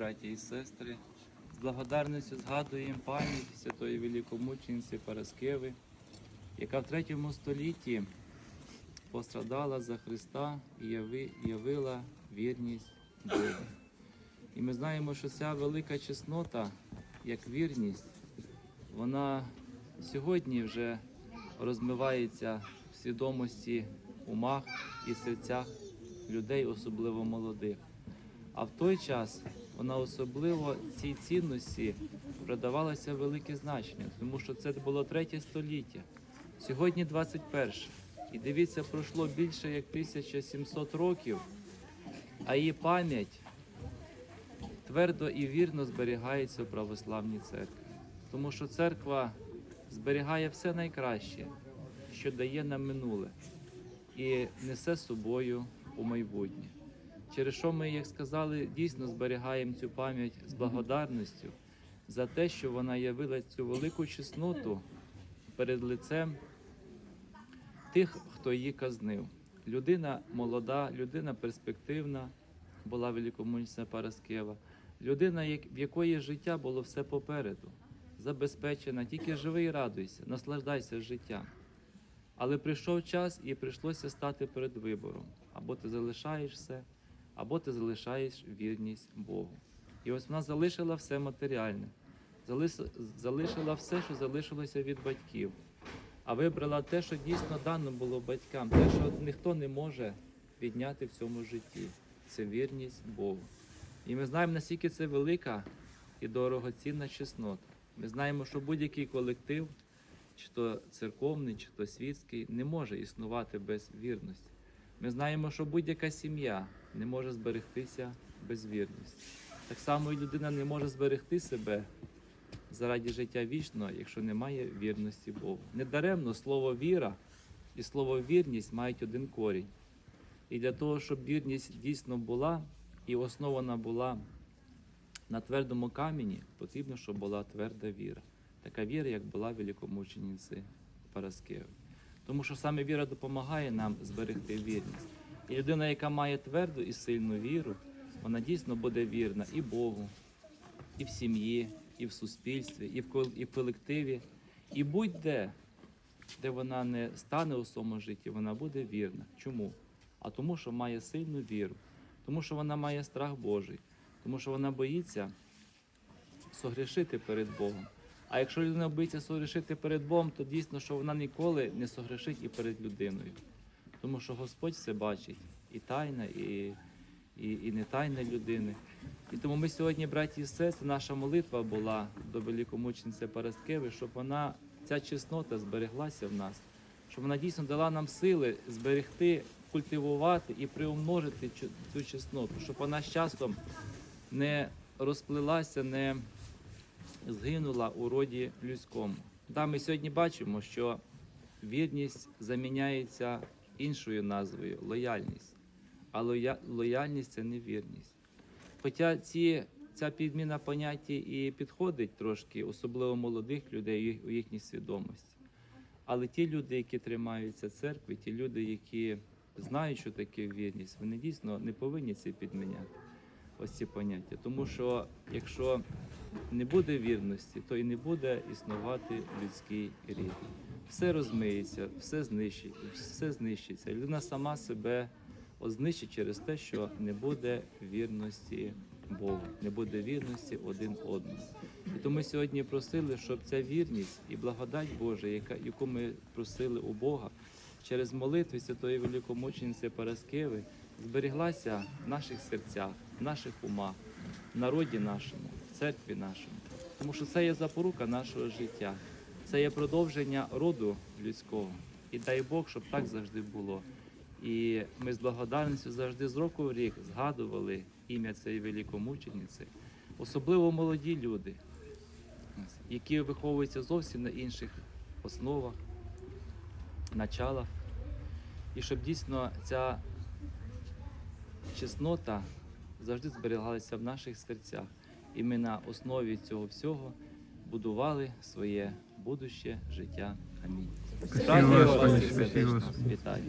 браті і сестри. З благодарністю згадуємо пам'ять святої великомучениці Параскеви, яка в третьому столітті пострадала за Христа і явила вірність Богу. І ми знаємо, що ця велика чеснота, як вірність, вона сьогодні вже розмивається в свідомості, умах і серцях людей, особливо молодих. А в той час вона особливо цій цінності придавалася велике значення, тому що це було третє століття. Сьогодні 21. І дивіться, пройшло більше як 1700 років, а її пам'ять твердо і вірно зберігається в православній церкві. Тому що церква зберігає все найкраще, що дає нам минуле, і несе собою у майбутнє. Через що ми, як сказали, дійсно зберігаємо цю пам'ять з благодарністю за те, що вона явила цю велику чесноту перед лицем тих, хто її казнив. Людина молода, людина перспективна була великомучениця Параскева, людина, в якої життя було все попереду, забезпечена, тільки живи і радуйся, наслаждайся життям. Але прийшов час і прийшлося стати перед вибором. Або ти залишаєш все, або ти залишаєш вірність Богу. І ось вона залишила все матеріальне, залишила все, що залишилося від батьків, а вибрала те, що дійсно дано було батькам, те, що ніхто не може відняти в цьому житті. Це вірність Богу. І ми знаємо, наскільки це велика і дорогоцінна чеснота. Ми знаємо, що будь-який колектив, чи то церковний, чи то світський, не може існувати без вірності. Ми знаємо, що будь-яка сім'я не може зберегтися без вірності. Так само і людина не може зберегти себе заради життя вічного, якщо немає вірності Богу. Недаремно слово віра і слово вірність мають один корінь. І для того, щоб вірність дійсно була і основана була на твердому камені, потрібно, щоб була тверда віра. Така віра, як була великомучениці Параскеви. Тому що саме віра допомагає нам зберегти вірність. І людина, яка має тверду і сильну віру, вона дійсно буде вірна і Богу, і в сім'ї, і в суспільстві, і в колективі, і будь-де, де вона не стане у своєму житті, вона буде вірна. Чому? А тому, що має сильну віру, тому що вона має страх Божий, тому що вона боїться согрішити перед Богом. А якщо людина боїться согрішити перед Богом, то дійсно, що вона ніколи не согрішить і перед людиною. Тому що Господь все бачить і тайна, і, і, і не тайна людини. І тому ми сьогодні, браті і сестри, наша молитва була до великомучениці Параскеви, щоб вона, ця чеснота збереглася в нас, щоб вона дійсно дала нам сили зберегти, культивувати і приумножити цю чесноту, щоб вона з часом не розплилася, не згинула у роді людському. Да, ми сьогодні бачимо, що вірність заміняється іншою назвою лояльність. А лоя... лояльність це не вірність. Хоча ці, ця підміна поняття і підходить трошки, особливо молодих людей у їхній свідомості. Але ті люди, які тримаються церкви, ті люди, які знають, що таке вірність, вони дійсно не повинні це підміняти. Ось ці поняття. Тому що якщо не буде вірності, то і не буде існувати людський рід. Все розмиється, все знищить, все знищиться. Людина сама себе знищить через те, що не буде вірності Богу, не буде вірності один одному. І тому сьогодні просили, щоб ця вірність і благодать Божа, яка, яку ми просили у Бога, через молитви Святої Великомучениці Параскеви зберіглася в наших серцях, в наших умах, в народі нашому, в церкві нашому. Тому що це є запорука нашого життя, це є продовження роду людського. І дай Бог, щоб так завжди було. І ми з благодарністю завжди з року в рік згадували ім'я цієї великомучениці, особливо молоді люди, які виховуються зовсім на інших основах, началах. І щоб дійсно ця чеснота завжди зберігалася в наших серцях. І ми на основі цього всього будували своє будуще життя. Амінь. Вітаю.